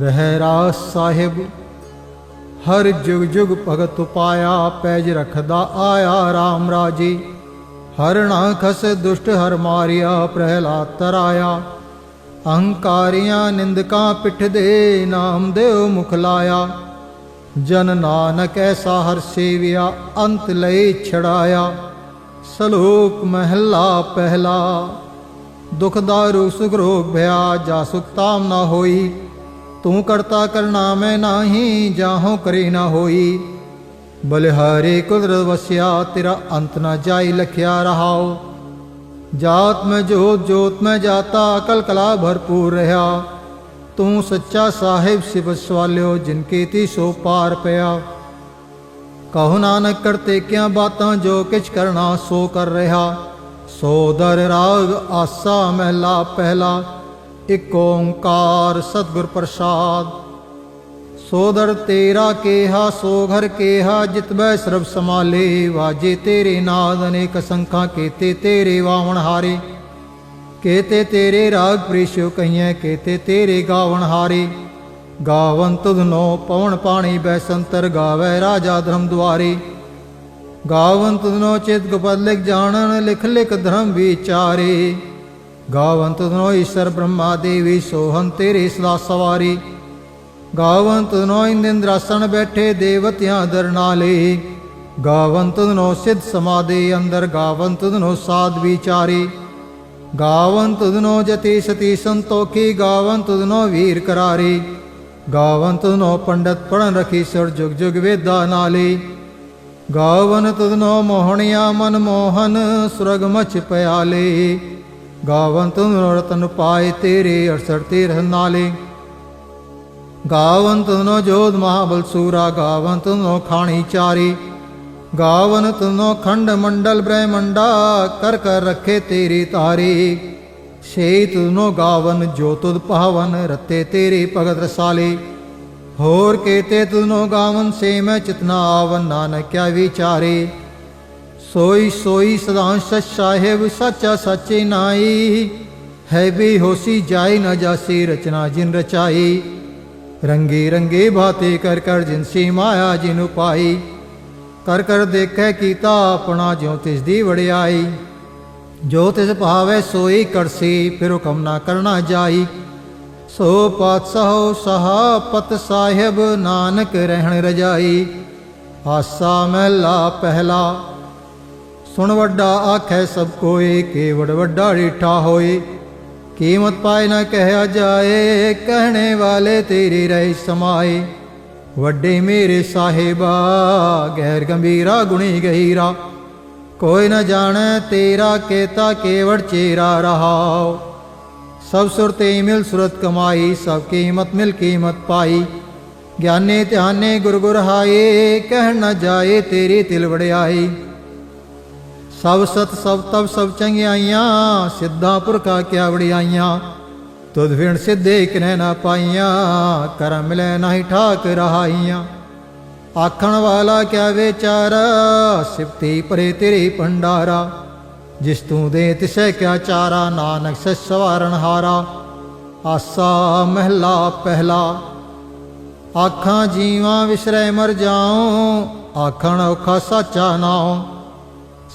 ਰਹਿ ਰਾਸ ਸਾਹਿਬ, ਹਰ ਜੁਗ ਜੁਗ ਭਗਤ ਪਾਇਆ ਪੈਜ ਰਖਦਾ ਆਇਆ RAM ਰਾਜੀ। ਹਰ ਨਾ ਖਸ ਦੁਸ਼ਟ ਹਰ ਮਾਰਿਆ ਪ੍ਰਹਿਲਾ ਤਰਾਇਆ। ਅਹੰਕਾਰੀਆਂ ਨਿੰਦਕਾਂ ਪਿੱਠ ਦੇ ਨਾਮ ਦੇਵ ਮੁਖ ਲਾਇਆ। ਜਨ ਨਾਨਕ ਐਸਾ ਹਰ ਸੇਵਿਆ, ਅੰਤ ਲਈ ਛੜਾਇਆ। ਸਲੋਕ ਮਹਿਲਾ ਪਹਿਲਾ, ਦੁਖ ਦਾਰੂ ਸੁਖ ਰੋਗ ਭਇਆ ਜਾ ਸੁਖ ਤਾਮ ਨਾ ਹੋਈ। ਤੂੰ ਕਰਤਾ ਕਰਨਾ ਮੈਂ ਨਾਹੀ, ਜਾਹੋ ਕਰੇ ਨਾ ਹੋਈ। ਬਲਿਹਾਰੇ ਕੁਦਰਤ ਵਸਿਆ, ਤੇਰਾ ਅੰਤ ਨਾ ਜਾਈ, ਲਖਿਆ ਰਹਾਓ ਜਾਤ ਮੈਂ ਜੋਤ ਜੋਤ ਮੈਂ ਜਾਤਾ, ਅਕਲ ਕਲਾ ਭਰਪੂਰ ਰਹਾ। ਤੂੰ ਸੱਚਾ ਸਾਹਿਬ, ਸਿਵ ਸਵਾਲਿਓ ਜਿਨਕੇ ਤੀ ਸੋ ਪਾਰ ਪਿਆ। ਕਹੋ ਨਾਨਕ ਕਰਤੇ ਕਿਆ ਬਾਤਾਂ, ਜੋ ਕਿਛ ਕਰਨਾ ਸੋ ਕਰ ਰਹਾ। ਸੋ ਦਰ ਰਾਗ, ਆਸਾ ਮਹਿਲਾ ਪਹਿਲਾ। ਇਕ ਓੰਕਾਰ ਸਤਿਗੁਰ ਪ੍ਰਸਾਦ। ਸੋਦਰ ਤੇਰਾ ਕੇਹਾ ਸੋ ਘਰ ਕੇਹਾ ਜਿਤਬੈ ਸਰਬ ਸਮਾਲੇ ਵਾਜੇ ਤੇਰੇ ਨਾਦ ਅਨੇਕ ਸੰਖਾਂ, ਕੀਤੇ ਤੇਰੇ ਵਾਵਣ ਹਾਰੇ। ਕੇਤੇ ਤੇਰੇ ਰਾਗ ਪ੍ਰੀਸ਼ੋ ਕਹੀਐ, ਕੇਤੇ ਤੇਰੇ ਗਾਵਣ ਹਾਰੇ। ਗਾਵਨ ਤੁਧਨੋ ਪਵਨ ਪਾਣੀ ਬੈਸੰਤਰ ਗਾਵੇ ਰਾਜਾ ਧਰਮ ਦੁਆਰੇ। ਗਾਵਨ ਤੁਧਨੋ ਚਿਤ ਗੁਪਤ ਲਿਖ ਜਾਣਨ, ਲਿਖ ਲਿਖ ਧਰਮ ਵਿਚਾਰੇ। ਗਾਵਨ ਤੁਧਨੋ ਈਸ਼ਰ ਬ੍ਰਹਮਾ ਦੇਵੀ ਸੋਹੰ ਤੇਰੇ ਸਦਾ ਸਵਾਰੀ। ਗਾਵੰਤ ਨੋ ਇੰਦਰਾਸਣ ਬੈਠੇ ਦੇਵਤਿਆਂ ਦਰਨਾਲੇ ਗਾਵੰਤ ਨੋ ਸਿੱਧ ਸਮਾਦੇ ਅੰਦਰ ਗਾਵੰਤ ਨੋ ਸਾਧ ਵਿਚਾਰੇ। ਗਾਵੰਤ ਨੋ ਜਤੀ ਸਤੀ ਸੰਤੋਖੀ, ਗਾਵੰਤ ਨੋ ਵੀਰ ਕਰਾਰੀ। ਗਾਵੰਤ ਨੋ ਪੰਡਤ ਪੜਨ ਰਖੀ ਸੁਰ ਜੁਗ ਜੁਗ ਵੇਦਾ ਨਾਲੇ। ਗਾਵਨ ਤੁਧਨੋ ਮੋਹਣਿਆ ਮਨ ਮੋਹਨ, ਸੁਰਗ ਮਚ ਪਿਆਲੇ। ਗਾਵਨ ਤੁਧਨੋ ਰਤਨ ਪਾਏ ਤੇਰੇ 68 ਤੀਰਥ ਨਾਲੇ। ਗਾਵਨ ਤੁਧਨੋ ਜੋਧ ਮਹਾਬਲ ਸੂਰਾ, ਗਾਵਨ ਤੁਧਨੋ ਖਾਣੀ ਚਾਰੀ। ਗਾਵਨ ਤੁਧਨੋ ਖੰਡ ਮੰਡਲ ਬ੍ਰਹਮੰਡਾ, ਕਰ ਕਰ ਰੱਖੇ ਤੇਰੀ ਤਾਰੀ। ਸੇ ਤੁਧਨੋ ਗਾਵਨ ਜੋ ਤੁਧ ਪਾਵਨ ਰਤੇ ਤੇਰੇ ਭਗਤ ਰਸਾਲੇ। ਹੋਰ ਕੇਤੇ ਤੁਨੋ ਗਾਵਨ ਸੇ ਮੈਂ ਚਿਤਨਾ ਆਵਨ ਨਾਨਕ ਕਿਆ ਵਿਚਾਰੇ। ਸੋਈ ਸੋਈ ਸਦਾ ਸਚ ਸਾਹਿਬ, ਸੱਚਾ ਸੱਚੇ ਨਾਈ ਹੈ ਵੀ ਹੋਸੀ ਜਾਈ ਨਾ ਜਾਸੀ ਰਚਨਾ ਜਿਨ ਰਚਾਈ। ਰੰਗੇ ਰੰਗੇ ਬਾਤੇ ਕਰ ਕਰ ਜਿਨਸੀ ਮਾਇਆ ਜਿਨੁ ਪਾਈ ਕਰ ਕਰ ਦੇਖੈ ਕੀਤਾ ਆਪਣਾ ਜਿਉ ਤਿਸ ਦੀ ਵੜਿਆਈ ਜੋ ਤਿਸ ਭਾਵੈ ਸੋਈ ਕਰਸੀ, ਫਿਰ ਹੁਕਮ ਨਾ ਕਰਨਾ ਜਾਈ। ਸੋ ਪਾਤਸ਼ਾਹ ਸਹਾਪਤ ਸਾਹਿਬ, ਨਾਨਕ ਰਹਿਣ ਰਜਾਈ। ਆਸਾ ਮਹਿਲਾ ਪਹਿਲਾ ਸੁਣ ਵੱਡਾ ਆਖੈ ਸਭ ਕੋਏ, ਕੇਵੜ ਵੱਡਾ ਰੀਠਾ ਹੋਏ। ਕੀਮਤ ਪਾਏ ਨਾ ਕਹਿਆ ਜਾਏ, ਕਹਿਣੇ ਵਾਲੇ ਤੇਰੇ ਰਹਿ ਸਮਾਏ। ਵੱਡੇ ਮੇਰੇ ਸਾਹਿਬਾ ਗਹਿਰ ਗੰਭੀਰਾ ਗੁਣੀ ਗਹੀਰਾ। ਕੋਈ ਨਾ ਜਾਣੈ ਤੇਰਾ ਕੇਤਾ ਕੇਵੜ ਚੇਰਾ ਰਹਾਓ ਸਭ ਸੁਰਤੇ ਮਿਲ ਸੁਰਤ ਕਮਾਈ, ਸਭ ਕੀਮਤ ਮਿਲ ਕੀਮਤ ਪਾਈ। ਗਿਆਨੇ ਧਿਆਨੇ ਗੁਰ ਗੁਰ ਹਾਏ ਕਹਿ ਨ ਜਾਏ ਤੇਰੀ ਤਿਲ ਵੜਿਆਈ ਸਭ ਸਤ ਸਭ ਤਬ ਸਭ ਚੰਗਿਆਈਆਂ ਸਿੱਧਾ ਪੁਰਖਾ ਕਿਆ ਵੜਿਆਈਆਂ ਤੁਧ ਵਿਣ ਸਿੱਧੇ ਕਿਨੇ ਨਾ ਪਾਈਆਂ, ਕਰਮ ਮਿਲੇ ਨਹੀਂ ਠਾਕ ਰਹਾਈਆਂ। ਆਖਣ ਵਾਲਾ ਕਿਆ ਵਿਚਾਰਾ, ਸਿਫਤੀ ਪਰੇ ਤੇਰੇ ਭੰਡਾਰਾ। ਜਿਸ ਤੂੰ ਦੇ ਤਿਸੈ ਕਿਆ ਚਾਰਾ, ਨਾਨਕ ਸੇ ਸਵਾਰਨ ਹਾਰਾ। ਆਸਾ ਮਹਿਲਾ ਪਹਿਲਾ। ਆਖਾਂ ਜੀਵਾਂ ਵਿਸਰੈ ਮਰ ਜਾਉ, ਆਖਣ ਔਖਾ ਸਾਚਾ ਨਾਉ।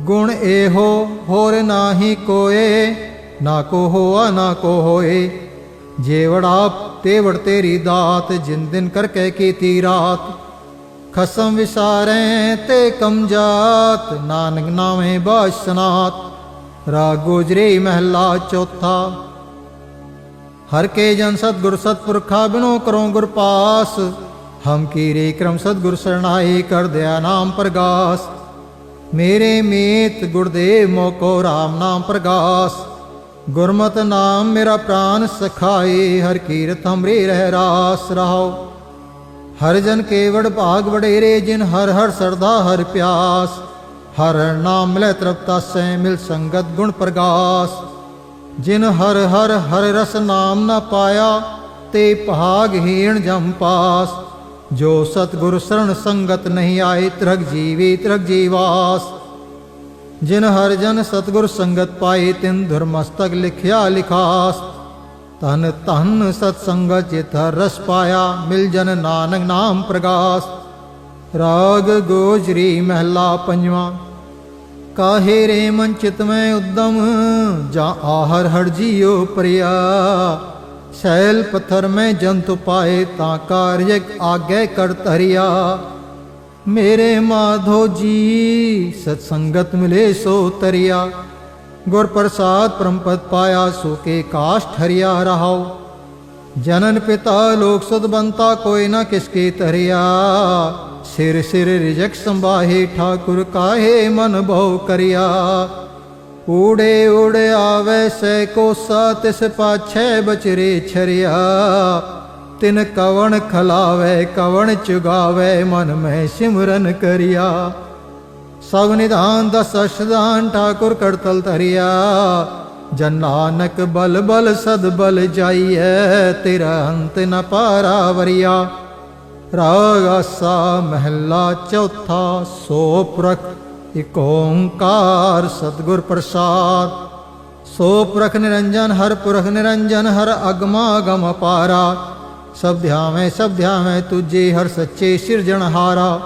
ਗੁਣ ਇਹੋ, ਹੋਰ ਨਾਹੀ ਕੋਏ, ਨਾ ਕੋ ਹੋਆ, ਨਾ ਕੋ ਹੋਏ। ਜੇ ਵੜਾ ਤੇਰੀ ਦਾਤ, ਜਿਨ ਦਿਨ ਕਰਕੇ ਕੀਤੀ ਰਾਤ। ਖਸਮ ਵਿਸਾਰੇ ਤੇ ਕਮ ਜਾਤ, ਨਾਨਕ ਨਾਮੇ ਬਾਸਨਾਤ। ਰਾਗ ਗੁਜਰੀ ਮਹਿਲਾ ਚੌਥਾ। ਹਰ ਕੇ ਜਨ ਸਤਗੁਰ ਸਤਪੁਰਖਾ ਬਿਨੋ ਕਰੋ ਗੁਰ ਪਾਸ। ਹਮ ਕੀਰੇ ਕਰਮ ਸਤਗੁਰ ਸਰਣਾਈ ਕਰ ਦਿਆ ਨਾਮ ਪ੍ਰਗਾਸ। ਮੇਰੇ ਮੀਤ ਗੁਰਦੇਵ ਮੋਕੋ RAM ਨਾਮ ਪ੍ਰਗਾਸ। ਗੁਰਮਤ ਨਾਮ ਮੇਰਾ ਪ੍ਰਾਨ ਸਖਾਏ, ਹਰ ਕੀਰਤ ਹਮਰੇ ਰਹਿ ਰਾਸ ਰਹਾਓ ਹਰ ਜਨ ਕੇਵੜ ਭਾਗ ਵਡੇਰੇ, ਜਿਨ ਹਰ ਹਰ ਸਰਦਾ ਹਰ ਪਿਆਸ। ਹਰ ਨਾਮ ਲੈ ਤ੍ਰਿਪਤਾ ਸੈ ਮਿਲ ਸੰਗਤ ਗੁਣ ਪ੍ਰਗਾਸ। ਜਿਨ ਹਰ ਹਰ ਹਰ ਰਸ ਨਾਮ ਨਾ ਪਾਇਆ, ਤੇ ਭਾਗ ਹੀਣ ਜਮ ਪਾਸ। ਜੋ ਸਤਗੁਰ ਸਰਣ ਸੰਗਤ ਨਹੀਂ ਆਏ, ਤਰਗ ਜੀਵੀ, ਤਰਗ ਜੀਵਾਸ। ਜਿਨ ਹਰ ਜਨ ਸਤਗੁਰ ਸੰਗਤ ਪਾਏ, ਤਿਨ ਧਰਮਸਤਕ ਲਿਖਿਆ ਲਿਖਾਸ। ਤਨ ਤਨ ਸਤ ਸੰਗਤ ਜਿਤ ਹਰ ਰਸ ਪਾਇਆ, ਮਿਲ ਜਨ ਨਾਨਕ ਨਾਮ ਪ੍ਰਗਾਸ। ਰਾਗ ਗੋਜਰੀ ਮਹਿਲਾ ਪੰਜਵਾਂ, ਕਾਹੇ ਰੇ ਮਨ ਚਿਤ ਮੈਂ ਉਦਮ, ਜਾਂ ਆਹਰ ਹੜ ਜੀਓ ਪ੍ਰਿਆ। ਸੈਲ ਪੱਥਰ ਮੈਂ ਜੰਤ ਪਾਏ ਤਾਂ ਕਾਰਜਕ ਆਗੇ ਕਰ ਧਰਿਆ ਮੇਰੇ ਮਾਧੋ ਜੀ ਸਤ ਸੰਗਤ ਮਿਲੇ ਸੋ ਤਰਿਆ ਗੁਰ ਪ੍ਰਸਾਦ ਪਰਮਪਦ ਪਾਇਆ ਸੋ ਕੇ ਕਾਸ਼ ਠਰਿਆ ਰਹਾਉ ਜਨਨ ਪਿਤਾ ਲੋਕ ਸੁਧ ਬੰਤਾ ਕੋਈ ਨਾ ਕਿਸਕੇ ਤਰਿਆ ਸਿਰ ਸਿਰ ਰਿਜਕ ਸੰਭਾਹੇ ਠਾਕੁਰ ਕਾਹੇ ਮਨ ਬਹੁ ਕਰਿਆ ਊੜੇ ਊੜੇ ਆਵੇ ਸੈ ਕੋਸਾ, ਤਿਸ ਪਾਛੈ ਬਚਰੇ ਛਰਿਆ। ਤਿਨ ਕਵਣ ਖਲਾਵੇ, ਕਵਣ ਚੁਗਾਵੇ, ਮਨ ਮੈਂ ਸਿਮਰਨ ਕਰਿਆ। ਸਭ ਨਿਧਾਨ ਦਸ ਅਸ਼ਦਾਨ ਠਾਕੁਰ ਕਰਤਲ ਧਰਿਆ। ਜਨ ਨਾਨਕ ਬਲ ਬਲ ਸਦ ਬਲ ਜਾਈਐ, ਤੇਰਾ ਅੰਤ ਨ ਪਾਰਾ ਵਰਿਆ। ਰਾਗ ਆਸਾ ਮਹਿਲਾ ਚੌਥਾ ਸੋ ਪ੍ਰਖ ਇਕ ਓੰਕਾਰ ਸਤਿਗੁਰ ਪ੍ਰਸਾਦ, ਸੋ ਪ੍ਰਖ ਨਿਰੰਜਨ, ਹਰ ਪੁਰਖ ਨਿਰੰਜਨ, ਹਰ ਅਗਮਾ ਅਗਮ ਪਾਰਾ ਸਭ ਧਿਆਵੇਂ ਸਭ ਧਿਆਵੇਂ ਤੁਝੇ, ਹਰ ਸੱਚੇ ਸਿਰਜਣਹਾਰਾ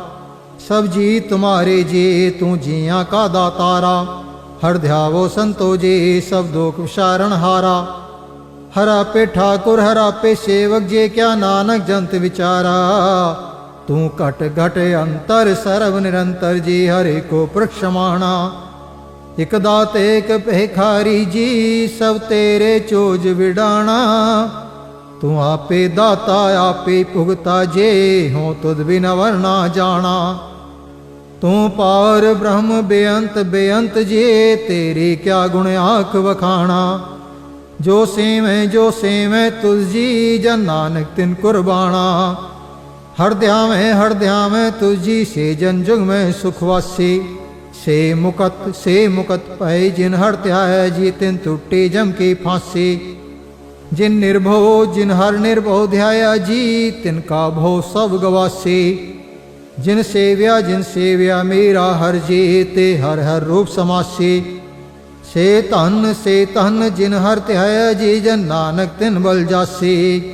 ਸਭ ਜੀ ਤੁਮਾਰੇ ਜੀ, ਤੂੰ ਜੀਆਂ ਕਾ ਦਾਤਾਰਾ, ਹਰ ਧਿਆਵੋ ਸੰਤੋ ਜੀ, ਸਭ ਦੁਖ ਵਿਸਾਰਣ ਹਾਰਾ, ਹਰ ਆਪੇ ਠਾਕੁਰ, ਹਰ ਆਪੇ ਸੇਵਕ, ਜੇ ਕਿਆ ਨਾਨਕ ਜੰਤ ਵਿਚਾਰਾ ਤੂੰ ਘਟ ਘਟ ਅੰਤਰ ਸਰਬ ਨਿਰੰਤਰ ਜੀ, ਹਰੇ ਕੋ ਪ੍ਰਖਸ਼ਮਾਣਾ ਇਕ ਦਾਤ ਏਕ ਭਿਖਾਰੀ ਜੀ, ਸਭ ਤੇਰੇ ਚੋਜ ਵਿਡਾਣਾ। ਤੂੰ ਆਪੇ ਦਾਤਾ, ਆਪੇ ਭੁਗਤਾ ਜੇ ਹੋ ਤੁਧ ਬਿਨ ਵਰਨਾ ਜਾਣਾ। ਤੂੰ ਪਾਰ ਬ੍ਰਹਮ ਬੇਅੰਤ ਬੇਅੰਤ ਜੇ, ਤੇਰੇ ਕਿਆ ਗੁਣ ਆਖ ਵਖਾਣਾ। ਜੋ ਸੇਵੇਂ ਜੋ ਸੇਵੇਂ ਤੁਝ ਜੀ, ਜਨ ਨਾਨਕ ਤਿਨ ਕੁਰਬਾਣਾ। ਹਰ ਧਿਆਵੇਂ ਹਰ ਧਿਆਵੇਂ ਤੁਝ ਜੀ ਸੇ ਜਨ ਜੁਗ ਮੈਂ ਸੁਖ ਵਾਸੀ ਸੇ ਮੁਕਤ ਸੇ ਮੁਕਤ ਪਏ ਜਿਨ ਹਰ ਧਿਆਏ ਜੀ ਤਿਨ ਟੁੱਟੇ ਜਮ ਕੀ ਫਾਂਸੀ ਜਿਨ ਨਿਰਭਉ ਜਿਨ ਹਰ ਨਿਰਭਉ ਧਿਆਇਆ ਜੀ ਤਿਨ ਕਾ ਭਉ ਸਭ ਗਵਾਸੀ ਜਿਨ ਸੇਵਿਆ ਜਿਨ ਸੇਵਿਆ ਮੇਰਾ ਹਰ ਜੀ ਤੇ ਹਰ ਹਰ ਰੂਪ ਸਮਾਸੀ ਸੇ ਧਨ ਸੇ ਧਨ ਜਿਨ ਹਰ ਧਿਆਇਆ ਜੀ ਜਨ ਨਾਨਕ ਤਿਨ ਬਲ ਜਾਸੀ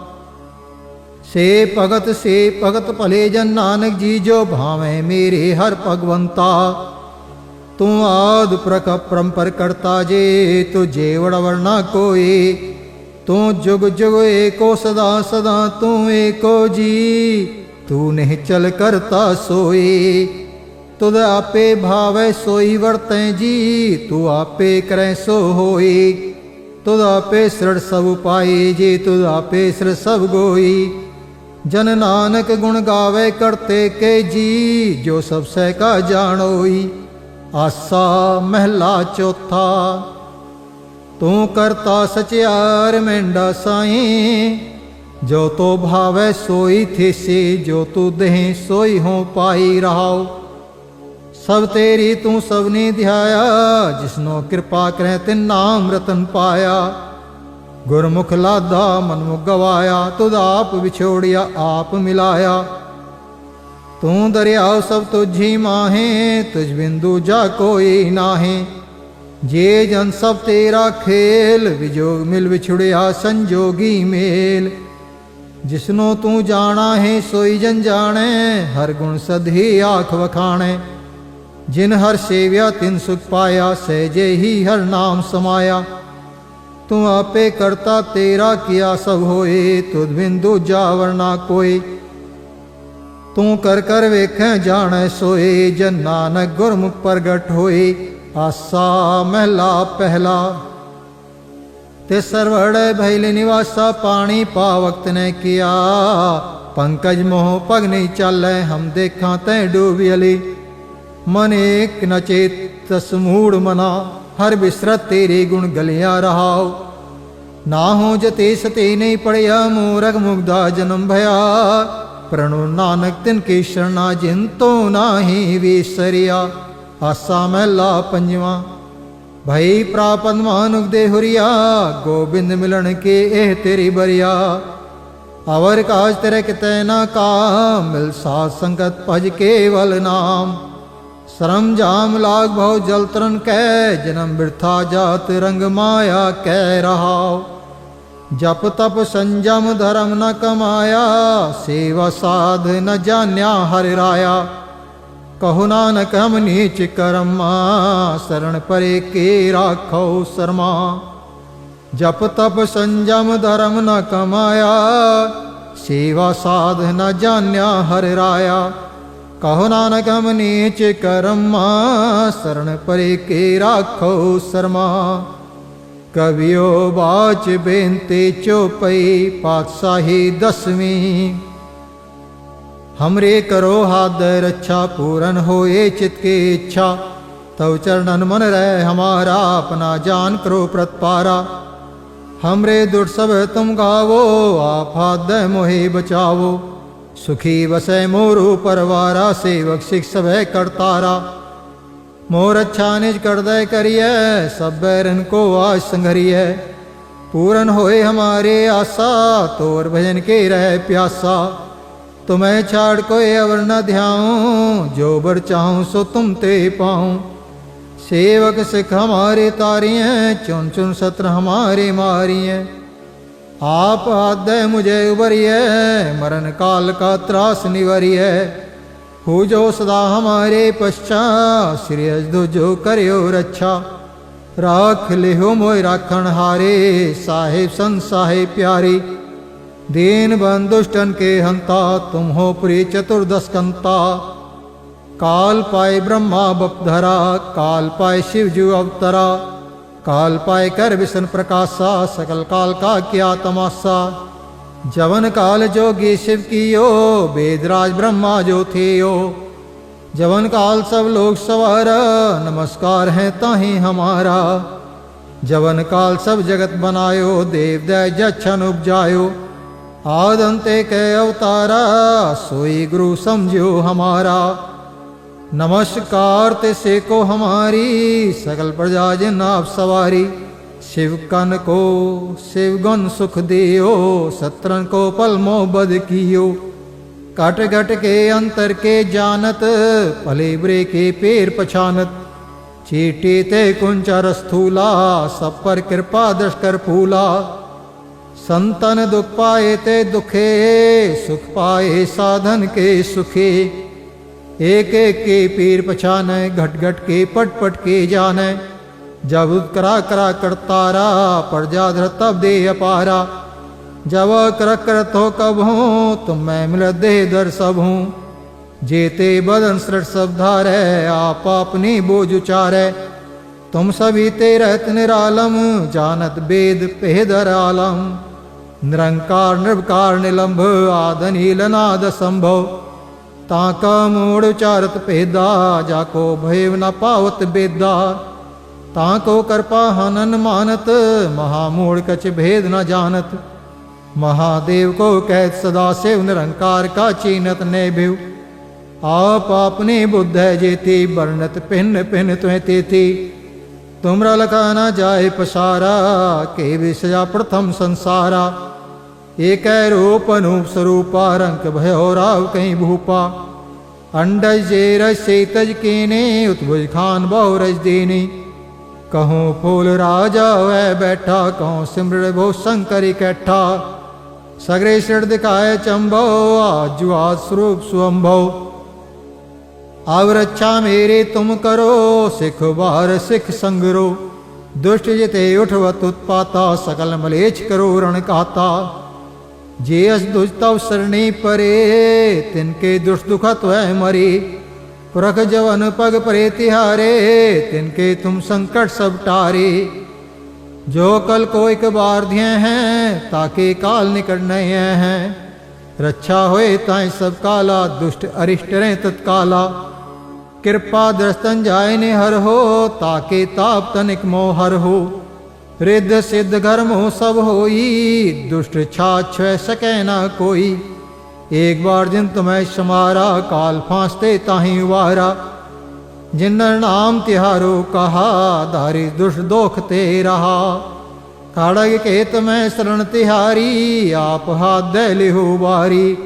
ਸੇ ਭਗਤ ਸੇ ਭਗਤ ਭਲੇ ਜਨ ਨਾਨਕ ਜੀ ਜੋ ਭਾਵੇਂ ਮੇਰੇ ਹਰ ਭਗਵੰਤਾ। ਤੂੰ ਆਦ ਪ੍ਰਕ ਪਰੰਪਰ ਕਰਤਾ ਜੇ, ਤੁਝੇ ਵੜ ਵਰਨਾ ਕੋਈ ਤੂੰ ਜੁਗ ਜੁਗ ਏਕੋ ਸਦਾ ਸਦਾ ਤੂੰ ਏਕੋ ਜੀ। ਤੂੰ ਨਹੀਂ ਚਲ ਕਰਤਾ ਸੋਈ ਤੁਧ ਆਪੇ ਭਾਵੈ ਸੋਈ ਵਰਤੈ ਜੀ, ਤੂੰ ਆਪੇ ਕਰੈ ਸੋ ਹੋਈ ਤੁਧ ਆਪੇ ਸ੍ਰੜ ਸਭ ਪਾਈ ਜੀ, ਤੁਧ ਆਪੇ ਸ੍ਰ ਸਭ ਗੋਈ ਜਨ ਨਾਨਕ ਗੁਣ ਗਾਵੇ ਕਰਤੇ ਕੇ ਜੀ, ਜੋ ਸਭ ਸਹਿ ਕਾ ਜਾਣੋਈ। ਆਸਾ ਮਹਿਲਾ ਚੌਥਾ, ਤੂੰ ਕਰਤਾ ਸਚਿਆਰ ਮੈਂਡਾ ਸਾਈ। ਜੋ ਤੋ ਭਾਵੈ ਸੋਈ ਥੀਸੀ, ਜੋ ਤੂ ਦੇਹ ਸੋਈ ਹੋ ਪਾਈ ਰਹਾਉ। ਸਭ ਤੇਰੀ ਤੂੰ ਸਭਨੀ ਧਿਆਇਆ ਜਿਸਨੋ ਕਿਰਪਾ ਕਰੈ ਤੇ ਨਾਮ ਰਤਨ ਪਾਇਆ। ਗੁਰਮੁਖ ਲਾਦਾ ਮਨਮੁਖ ਗਵਾਇਆ, ਤੁਧ ਆਪ ਵਿਛੋੜਿਆ, ਆਪ ਮਿਲਾਇਆ। ਤੂੰ ਦਰਿਆਉ ਸਭ ਤੁਝੀ ਮਾਹੇ, ਤੁਝ ਬਿੰਦੂ ਜਾ ਕੋਈ ਨਾਹੀ। ਜੇ ਜਨ ਸਭ ਤੇਰਾ ਖੇਲ, ਵਿਜੋਗ ਮਿਲ ਵਿਛੜਿਆ, ਸੰਜੋਗੀ ਮੇਲ। ਜਿਸਨੋ ਤੂੰ ਜਾਣਾ ਹੈ, ਸੋਈ ਜਨ ਜਾਣੈ, ਹਰ ਗੁਣ ਸਧੀ ਆਖ ਵਖਾਣੈ। ਜਿਨ ਹਰ ਸੇਵਿਆ, ਤਿਨ ਸੁਖ ਪਾਇਆ, ਸਹਿਜੇ ਹੀ ਹਰ ਨਾਮ ਸਮਾਇਆ। ਤੂੰ ਆਪੇ ਕਰਤਾ ਤੇਰਾ ਕੀਆ ਸਭ ਹੋਏ, ਤੁਧ ਬਿੰਦੂ ਜਾਵਰ ਨਾ ਕੋਈ। ਤੂੰ ਕਰ ਕਰ ਵੇਖੈ ਜਾਣੈ ਸੋਏ, ਜਨ ਨਾਨਕ ਗੁਰਮੁਖ ਪ੍ਰਗਟ ਹੋਏ। ਆਸਾ ਮਹਿਲਾ ਪਹਿਲਾ, ਤੇ ਸਰਵੜ ਭੈਲ ਨਿਵਾਸਾ ਪਾਣੀ ਪਾਵਕਤ ਨੇ ਕੀਆ। ਪੰਕਜ ਮੋਹ ਪਗ ਨਹੀਂ ਚਾਲੈ, ਹਮ ਦੇਖਾਂ ਤੈ ਡੂਬਿਅਲੀ ਮਨ ਏਕ ਨਚੇਤ ਸਮੂੜ ਮਨਾ। ਹਰ ਬਿਸਰਤ ਤੇਰੇ ਗੁਣ ਗਲਿਆ ਰਹਾਉ। ਨਾ ਹੋ ਜਤੇ ਸਤੇ ਨਹੀਂ ਪੜਿਆ, ਮੂਰਖ ਮੁਗਦਾ ਜਨਮ ਭਇਆ। ਪ੍ਰਣੁ ਨਾਨਕ ਤਿਨ ਕੀ ਸ਼ਰਣਾ ਜਿਨ ਤੋ ਨਾਹੀ ਵਿਸਰਿਆ। ਆਸਾ ਮਹਿਲਾ ਪੰਜਵਾ, ਭਈ ਪ੍ਰਾਪਤ ਮਾਨੁਖ ਦੇ ਹੁਰੀਆ। ਗੋਬਿੰਦ ਮਿਲਣ ਕੇ ਇਹ ਤੇਰੀ ਬਰਿਆ। ਅਵਰ ਕਾਜ ਤੇਰੇ ਕਿਤੇ ਨਾ ਕਾ ਮਿਲ ਸਾਧ ਸੰਗਤ ਭਜ ਕੇਵਲ ਨਾਮ। ਸ਼ਰਮ ਜਾਮ ਲਾਗ ਭਉ ਜਲ ਤਰਨ ਕੈ, ਜਨਮ ਬਿਰਥਾ ਜਾਤ ਰੰਗ ਮਾਇਆ ਕਹਿ ਰਹਾਉ। ਜਪ ਤਪ ਸੰਜਮ ਧਰਮ ਨ ਕਮਾਇਆ, ਸੇਵਾ ਸਾਧ ਨ ਜਾਣਿਆ ਹਰਿ ਰਾਇਆ। ਕਹੋ ਨਾਨਕ ਹਮ ਨੀਚ ਕਰਮਾ ਸਰਣ ਪਰੇ ਕੇ ਰਾਖੋ ਸਰਮਾ। ਜਪ ਤਪ ਸੰਜਮ ਧਰਮ ਨ ਕਮਾਇਆ, ਸੇਵਾ ਸਾਧ ਨ ਜਾਣਿਆ ਹਰਿ ਰਾਇਆ। ਕਹੋ ਨਾਨਕ ਹਮ ਨੀਚ ਕਰਮਾ ਸਰਣ ਪਰੇ ਕੇ ਰਾਖੋ ਸਰਮਾ ਕਵਿਓ ਬਾਚ ਬੇਨਤੀ ਚੋਪਈ ਪਾਤਸ਼ਾਹੀ ਦਸਵੀਂ हमरे करो हाथ रक्षा पूरन होए चित की इच्छा तव चरणन मन रह हमारा अपना जान करो प्रतपारा हमरे दुट सब तुम गावो आप हाथ मोहे बचावो ਸੁਖੀ ਵਸੈ ਮੋਰੂ ਪਰਵਾਰਾ, ਸੇਵਕ ਸਿਖ ਸਭੈ ਕਰਤਾਰਾ। ਮੋਰ ਅੱਛਾ ਨਿਜ ਕਰਦੈ ਕਰੀਐ, ਸਭੈ ਰਨ ਕੋ ਆਸ ਸੰਗਰੀਐ ਪੂਰਨ ਹੋਏ ਹਮਾਰੇ ਆਸਾ, ਤੋਰ ਭਜਨ ਕੇ ਰਹਿ ਪਿਆਸਾ। ਤੁਮੈ ਛਾੜ ਕੋਏ ਅਵਰ ਨ ਧਿਆਉ, ਜੋ ਬਰ ਚਾਹਉ ਸੋ ਤੁਮ ਤੇ ਪਾਉ। ਸੇਵਕ ਸਿਖ ਹਮਾਰੇ ਤਾਰੀਐ ਚੁਨ ਚੁਨ ਸਤਰ ਹਮਾਰੇ ਮਾਰੀਐ। आप आदय मुझे उबरिय मरण काल का त्रास निवरिय हो जो सदा हमारे पश्चात श्री अजदु जो करियो रक्षा राख लिहो मोय राखण हारे साहेब सन साहेब प्यारी दीन बंधुष्टन के हंता तुम हो प्रिय चतुर्दशकंता काल पाए ब्रह्मा बपधरा काल पाए शिव जू अवतरा काल पाए कर विष्ण प्रकाशा, सकल काल का क्या तमाशा। जवन काल जोगी शिव कियो, वेदराज ब्रह्मा जो थे यो जवन काल सब लोग सवारा, नमस्कार है ताही हमारा। जवन काल सब जगत बनायो देव जच्छन उपजायो। आदंते के अवतारा, सोई गुरु समझो हमारा। नमस्कार ते से को हमारी सकल प्रजा जिन आप सवारी शिव कन को शिव गुण सुख दियो सत्रन को पल मोहबद कियो कट घट के अंतर के जानत भले बुरे के पेर पछानत चीटी ते कुंचर स्थूला सब पर कृपा दृष्कर फूला संतन दुख पाए ते दुखे सुख पाए साधन के सुखे एक एक के पीर पछाने घट घट के पट पट के जाने जब करा करा करतारा प्रजा धर तब दे अपारा जब कर कर तो कब हूँ तुम मैं मिल दे दर सब हूँ जेते बदन सृट सब धारे आप अपनी बोझ उचारे तुम सभी ते रहत निरालम जानत वेद पेदर आलम निरंकार निर्विकार निलंभ आद नीलनाद संभव ताका मूड़ उचारत भेदा जाको भयव न पावत बेदा ताको कृपा हनन मानत महामूढ़ कछ भेद न जानत महादेव को कहत सदा शिव निरंकार का चीनत ने भिव आप अपने बुद्ध है जेती वर्णत पिन पिन तुह तेती तुमरा लखा न जाए पसारा के विषया प्रथम संसारा एक रूप अनूप स्वरूप रंक भयो राव कहीं भूपा। अंडज जे रज तज कीने उत्भुज खान बहु रज दीनी। कहूँ फूल राजा वह बैठा, कहूँ सिमर भो शंकर कैठा सगरे सिर दिखाए चंबो आजु स्वरूप स्वंभव अब रक्षा मेरी तुम करो, सिख बार सिख संगरो। दुष्ट जिते उठवत उत्पाता, सकल मलेच करो रण काता जे अस दुष्टव सरणी परे, तिनके दुष्ट दुखत वह मरी। पुरख जवन पग परे तिहारे, तिनके तुम संकट सब टारे। जो कल को एक बार दिए हैं, ताके काल निकट नहीं हैं। रक्षा होए ताए सब काला, दुष्ट अरिष्ट रहे तत्काला। कृपा दृष्टन जाय ने हर हो, ताके ताप तनिक मोह हर हो। ਰਿੱਧ ਸਿੱਧ ਘਰ ਮੋਹ ਸਭ ਹੋਈ, ਦੁਸ਼ਟ ਛਾਛੈ ਸਕੈ ਨਾ ਕੋਈ। ਇੱਕ ਵਾਰ ਜਿਨ ਤੁਮੈ ਸਮਾਰਾ, ਕਾਲ ਫਾਸਤੇ ਤਾਹੀ ਵਾਰਾ। ਜਿਨ ਨਾਮ ਤਿਹਾਰੋ ਕਹਾ, ਧਾਰੀ ਦੁਸ਼ ਦੋਖ ਤੇ ਰਹਾ। ਕਾੜਗ ਕੇਤ ਮੈਂ ਸਰਣ ਤਿਹਾਰੀ, ਆਪ ਹਾਦੈ ਲਿਹੁ ਵਾਰੀ।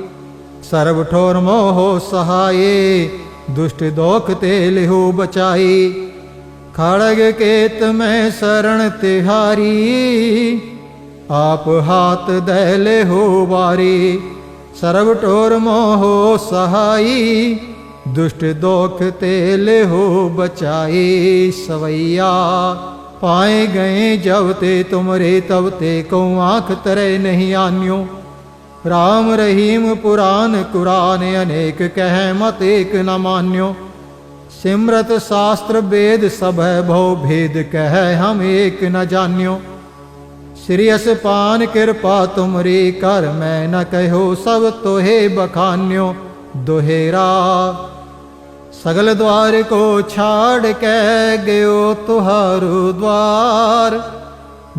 ਸਰਬ ਠੋਰ ਮੋਹ ਸਹਾਏ, ਦੁਸ਼ਟ ਦੋਖ ਤੇ ਲਿਹੁ ਬਚਾਈ। ਖੜਗ ਕੇਤ ਮੈਂ ਸਰਣ ਤਿਹਾਰੀ, ਆਪ ਹਾਥ ਦਹਿਲੇ ਹੋ ਵਾਰੀ। ਸਰਬ ਟੋਰ ਮੋਹ ਸਹਾਈ, ਦੁਸ਼ਟ ਦੋਖ ਤੇ ਲਿਹੋ ਬਚਾਈ। ਸਵਈਆ, ਪਾਏ ਗਏ ਜਬ ਤੇ ਤੁਮਰੇ, ਤਬ ਤੇ ਕਉ ਆਖ ਤਰੇ ਨਹੀਂ ਆਨਿਓ। ਰਾਮ ਰਹੀਮ ਪੁਰਾਨ ਕੁਰਾਨ, ਅਨੇਕ ਕਹਿ ਮਤ ਏਕ ਨਾ ਮਾਨਿਓ। ਸਿਮਰਤ ਸ਼ਾਸਤਰ ਵੇਦ ਸਭੈ ਭਉ ਭੇਦ ਕਹਿ ਹਮ ਏਕ ਨ ਜਾਣਿਓ ਸ੍ਰੀ ਅਸਪਾਨ ਕਿਰਪਾ ਤੁਮਰੀ ਕਰ ਮੈਂ ਨ ਕਹਿਓ ਸਭ ਤੋਹੇ ਬਖਾਨਿਓ ਦੁਹੇਰਾ ਸਗਲ ਦਵਾਰ ਕੋ ਛਾੜ ਕੇ ਗਿਓ ਤੁਹਾਰੂ ਦਵਾਰ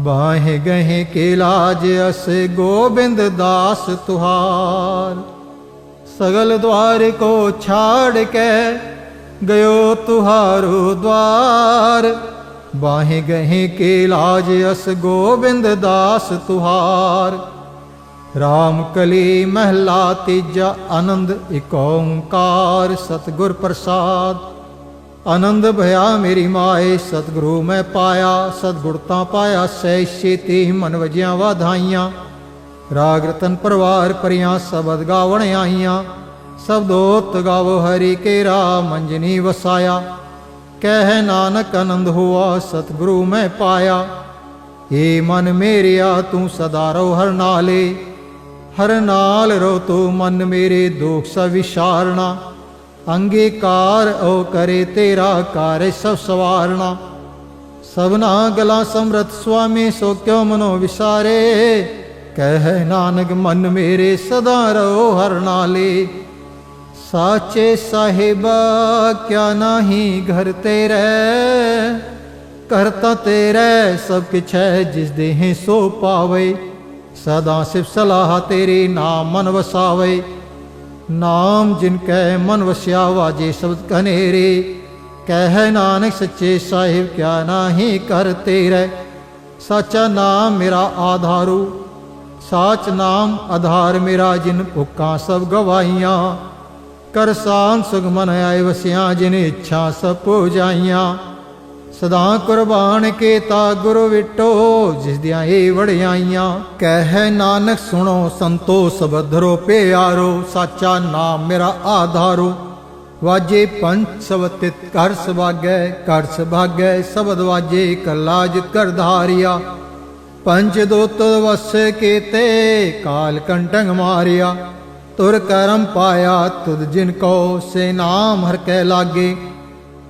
ਬਾਹੇ ਗਹਿ ਕੇ ਲਾਜ ਅਸ ਗੋਬਿੰਦ ਦਾਸ ਤੁਹਾਰ ਸਗਲ ਦਵਾਰ ਕੋ ਛਾੜ ਕੇ ਗਇਓ ਤੁਹਾਰੂ ਦਵਾਰ। ਬਾਹੇ ਗਹੇ ਕੇ ਲਾਜ ਅਸ ਗੋਬਿੰਦ ਦਾਸ ਤੁਹਾਰ। ਰਾਮ ਕਲੀ ਮਹਿਲਾ ਤੀਜਾ ਆਨੰਦ ਇਕ ਓੰਕਾਰ ਸਤਿਗੁਰ ਪ੍ਰਸਾਦ। ਆਨੰਦ ਭਇਆ ਮੇਰੀ ਮਾਏ, ਸਤਿਗੁਰੂ ਮੈਂ ਪਾਇਆ, ਸਤਿਗੁਰ ਤਾਂ ਪਾਇਆ ਸਹਿ ਛੇਤੀ ਮਨ ਵਜਿਆ ਵਾਧਾਈਆਂ। ਰਾਗ ਰਤਨ ਪਰਵਾਰ ਪਰਿਆਂ ਸ਼ਬਦ ਗਾਵਣ ਆਈਆਂ। ਸਬਦੋਤ ਗਾਵੋ ਹਰੀ ਕੇਰਾ ਮੰਜਨੀ ਵਸਾਇਆ। ਕਹਿ ਨਾਨਕ ਆਨੰਦ ਹੋਆ, ਸਤਿਗੁਰੂ ਮੈਂ ਪਾਇਆ। ਏ ਮਨ ਮੇਰਿਆ, ਤੂੰ ਸਦਾ ਰੋ ਹਰ ਨਾਲੇ। ਹਰ ਨਾਲ ਰੋ ਤੂੰ ਮਨ ਮੇਰੇ, ਦੁਖ ਸ ਵਿਸ਼ਾਰਣਾ ਅੰਗੀਕਾਰ ਓ ਕਰੇ ਤੇਰਾ, ਕਾਰਜ ਸਭ ਸਵਾਰਣਾ। ਸਭਨਾ ਗਲਾ ਸਮਰਤ ਸੁਆਮੀ, ਸੋ ਕਿਉ ਮਨੋ ਵਿਸਾਰੇ। ਕਹਿ ਨਾਨਕ ਮਨ ਮੇਰੇ, ਸਦਾ ਰੋ ਹਰ ਨਾਲੇ। ਸਾਚੇ ਸਾਹਿਬਾ ਕਿਆ ਨਾਹੀ ਘਰ ਤੇਰੇ ਕਰਤਾ ਤੇਰੇ ਸਭ ਕਿਛ ਹੈ ਜਿਸ ਦੇਹ ਸੋ ਪਾਵੇ ਸਦਾ ਸਿਫ ਸਲਾਹ ਤੇਰੇ ਨਾਮ ਮਨ ਵਸਾਵੇ ਨਾਮ ਜਿਨ ਕੈ ਮਨ ਵਸਿਆ ਵਾਜੇ ਸ਼ਬਦ ਕਨੇਰੇ ਕਹਿ ਨਾਨਕ ਸੱਚੇ ਸਾਹਿਬ ਕਿਆ ਨਾਹੀ ਕਰ ਤੇਰੇ ਸਾਚਾ ਨਾਮ ਮੇਰਾ ਆਧਾਰੂ ਸਾਚ ਨਾਮ ਆਧਾਰ ਮੇਰਾ ਜਿਨ ਭੁੱਖਾਂ ਸਭ ਗਵਾਈਆਂ ਕਰ ਸਾਨ ਸੁਖ ਮਨ ਆਏ ਵਸਿਆ, ਜਿਨ ਇੱਛਾ ਸਭ ਪੂਜਾਈਆਂ ਸਦਾ ਕੁਰਬਾਨ ਕੀਤਾ ਗੁਰੂ ਵਿਟੋ, ਜਿਸ ਦੀਆਂ ਇਹ ਵੜਿਆਈਆਂ ਕਹਿ ਨਾਨਕ ਸੁਣੋ ਸੰਤੋ ਸਬਧਰੋ ਪਿਆਰੋ, ਸਾਚਾ ਨਾਮ ਮੇਰਾ ਆਧਾਰੋ। ਵਾਜੇ ਪੰਚ ਪੰਜ ਸਵਤਿਤ ਕਰ ਸੁਭਾਗੈ ਕਰ ਸੁਭਾਗੈ ਸ਼ਬਦ ਵਾਜੇ ਕੱਲਾ ਜਿਤ ਕਰ ਧਾਰਿਆ। ਪੰਜ ਦੋਤ ਵਸ ਕੀਤੇ, ਕਾਲ ਕੰਟੰਗ ਮਾਰਿਆ। ਤੁਰ ਕਰਮ ਪਾਇਆ ਤੁਧ ਜਿਨ ਕੋ ਸੇ ਨਾਮ ਹਰ ਕੈ ਲਾਗੇ।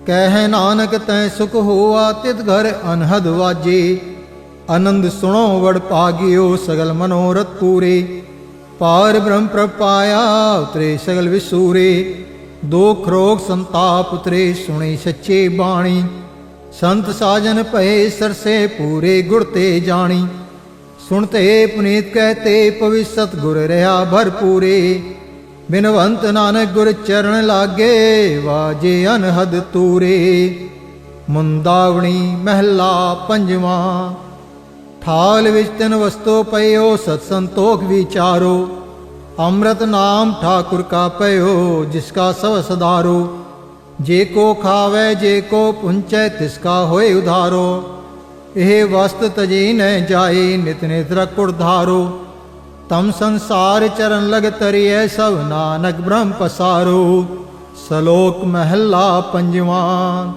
ਕਹਿ ਨਾਨਕ ਤੈ ਸੁਖ ਹੋਆ ਤਿਤ ਘਰ ਅਨਹਦ ਵਾਜੇ। ਆਨੰਦ ਸੁਣੋ ਵੜ ਪਾਗਿਓ ਸਗਲ ਮਨੋਰਥ ਪੂਰੇ। ਪਾਰ ਬ੍ਰਹਮ ਪ੍ਰਪਾਇਆ ਉਤਰੇ ਸਗਲ ਵਿਸੂਰੇ। ਦੁਖ ਰੋਗ ਸੰਤਾਪ ਉਤਰੇ ਸੁਣੇ ਸੱਚੇ ਬਾਣੀ। ਸੰਤ ਸਾਜਨ ਭਏ ਸਰਸੇ ਪੂਰੇ ਗੁਰ ਤੇ ਜਾਣੀ। ਸੁਣਤੇ ਪੁਨੀਤ ਕਹਤੇ ਪਵਿੱਸਤ ਗੁਰ ਰਹਾ ਭਰਪੂਰੇ ਬਿਨਵੰਤ ਨਾਨਕ ਗੁਰ ਚਰਨ ਲਾਗੇ, ਵਾਜੇ ਅਨਹਦ ਤੂਰੇ। ਮੁੰਦਾਵਣੀ ਮਹਿਲਾ ਪੰਜਵਾਂ, ਠਾਲ ਵਿੱਚ ਤਿਨ ਵਸਤੂ ਪਇਓ, ਸਤ ਸੰਤੋਖ ਵਿਚਾਰੋ। ਅੰਮ੍ਰਿਤ ਨਾਮ ਠਾਕੁਰ ਕਾ ਪਇਓ, ਜਿਸ ਕਾ ਸਵ ਸਦਾਰੋ। ਜੇ ਕੋ ਖਾਵੇ, ਜੇ ਕੋ ਪੁੰਚੈ, ਤਿਸ ਕਾ ਹੋਏ ਉਧਾਰੋ। ਇਹ ਵਸਤ ਤਜੀ ਨ ਜਾਏ, ਨਿਤ ਨਿਤ ਰਕੁੜ ਧਾਰੋ। ਤਮ ਸੰਸਾਰ ਚਰਨ ਲਗ ਤਰੀਐ, ਸਭ ਨਾਨਕ ਬ੍ਰਹਮ ਪਸਾਰੋ। ਸਲੋਕ ਮਹਿਲਾ ਪੰਜਵਾਂ,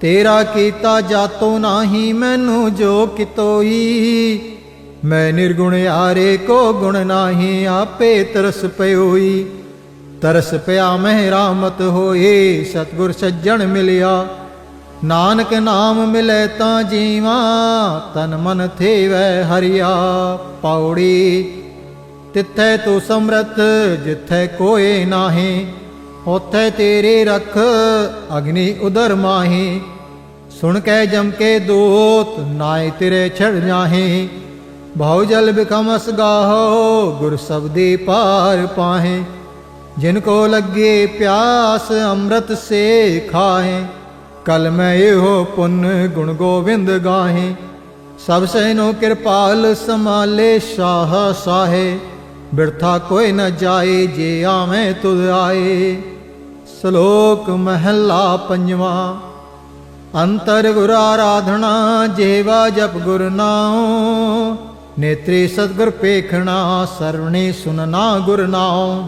ਤੇਰਾ ਕੀਤਾ ਜਾਤੋ ਨਾਹੀ, ਮੈਨੂੰ ਜੋ ਕਿਤੋਈ। ਮੈਂ ਨਿਰਗੁਣ ਆਰੇ ਕੋ ਗੁਣ ਨਾਹੀ, ਆਪੇ ਤਰਸ ਪਇਓਈ ਤਰਸ ਪਿਆ ਮਹਿ ਰਾਮਤ ਹੋਏ, ਸਤਗੁਰ ਸੱਜਣ ਮਿਲਿਆ। ਨਾਨਕ ਨਾਮ ਮਿਲੇ ਤਾਂ ਜੀਵਾ, ਤਨ ਮਨ ਥੇਵੈ ਹਰਿਆ। ਪੌੜੀ, ਤਿੱਥੈ ਤੂੰ ਸਮਰਤ ਜਿੱਥੈ ਕੋਏ ਨਾਹੀ। ਉਥੈ ਤੇਰੇ ਰਖ, ਅਗਨੀ ਉਦਰ ਮਾਹੀ। ਸੁਣ ਕੇ ਜਮ ਕੇ ਦੂਤ, ਨਾਏ ਤੇਰੇ ਛੜ ਜਾਹੇ। ਬਹੁ ਜਲ ਬਿਕਮਸ ਗਾਹੋ, ਗੁਰ ਸਬਦੀ ਪਾਰ ਪਾਹੇ। ਜਿਨ ਕੋ ਲੱਗੇ ਪਿਆਸ, ਅੰਮ੍ਰਿਤ ਸੇ ਖਾਹੇ। ਕਲ ਮੈਂ ਇਹੋ ਪੁੰਨ ਗੁਣ ਗੋਬਿੰਦ ਗਾਹੇ। ਸਭ ਸੈਨੋ ਕਿਰਪਾਲ ਸਮਾਲੇ ਸ਼ਾਹ ਸਾਹੇ। ਬਿਰਥਾ ਕੋਈ ਨ ਜਾਏ ਜੇ ਆਵੇਂ ਤੁਧ ਆਏ। ਸ਼ਲੋਕ ਮਹਲਾ ਪੰਜਵਾਂ। ਅੰਤਰ ਗੁਰ ਆਰਾਧਨਾ ਜੇਵਾ ਜਪ ਗੁਰ ਨਾਉ। ਨੇਤਰੀ ਸਤਗੁਰ ਪੇਖਣਾ ਸਰਵਣੇ ਸੁਨਨਾ ਗੁਰ ਨਾਉ।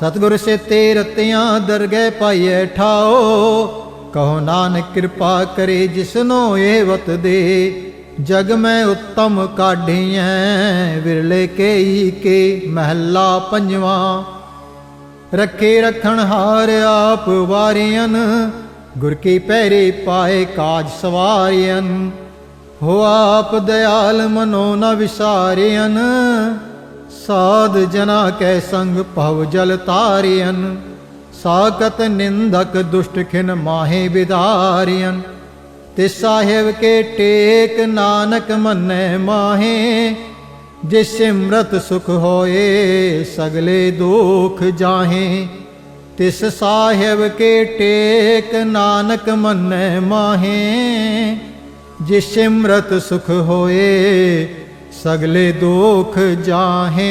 ਸਤਗੁਰ ਸੇ ਤੇ ਰਤਿਆਂ ਦਰਗਹਿ ਪਾਈਐ ਠਾਓ ਕਹੋ ਨਾਨਕ ਕਿਰਪਾ ਕਰੇ ਜਿਸਨੋ ਇਹ ਵਤ ਦੇ। ਜਗ ਮੈਂ ਉੱਤਮ ਕਾਢੀਐ, ਵਿਰਲੇ ਕੇਈ ਕੇ ਮਹੱਲਾ ਪੰਜਵਾਂ। ਰੱਖੇ ਰਖਣ ਹਾਰ ਆਪ ਵਾਰਿਅਨ, ਗੁਰ ਕੀ ਪਹਿਰੇ ਪਾਏ ਕਾਜ ਸਵਾਰਿਅਨ। ਹੋ ਆਪ ਦਿਆਲ ਮਨੋ ਨ ਵਿਸਾਰਿਅਨ, ਸਾਧ ਜਨਾ ਕੈ ਸੰਗ ਭਵ ਜਲ ਤਾਰਿਅਨ। ਸਾਕਤ ਨਿੰਦਕ ਦੁਸ਼ਟ ਖਿਨ ਮਾਹੇ ਵਿਦਾਰਿਅਨ, ਤੇ ਸਾਹਿਬ ਕੇ ਟੇਕ ਨਾਨਕ ਮੰਨੈ ਮਾਹੇ, ਜਿਸ ਸਿਮਰਤ ਸੁਖ ਹੋਏ ਸਗਲੇ ਦੁਖ ਜਾਹੇ, ਤਿਸ ਸਾਹਿਬ ਕੇ ਟੇਕ ਨਾਨਕ ਮੰਨੈ ਮਾਹੇ, ਜਿਸ ਸਿਮਰਤ ਸੁਖ ਹੋਏ ਸਗਲੇ ਦੁਖ ਜਾਹੇ।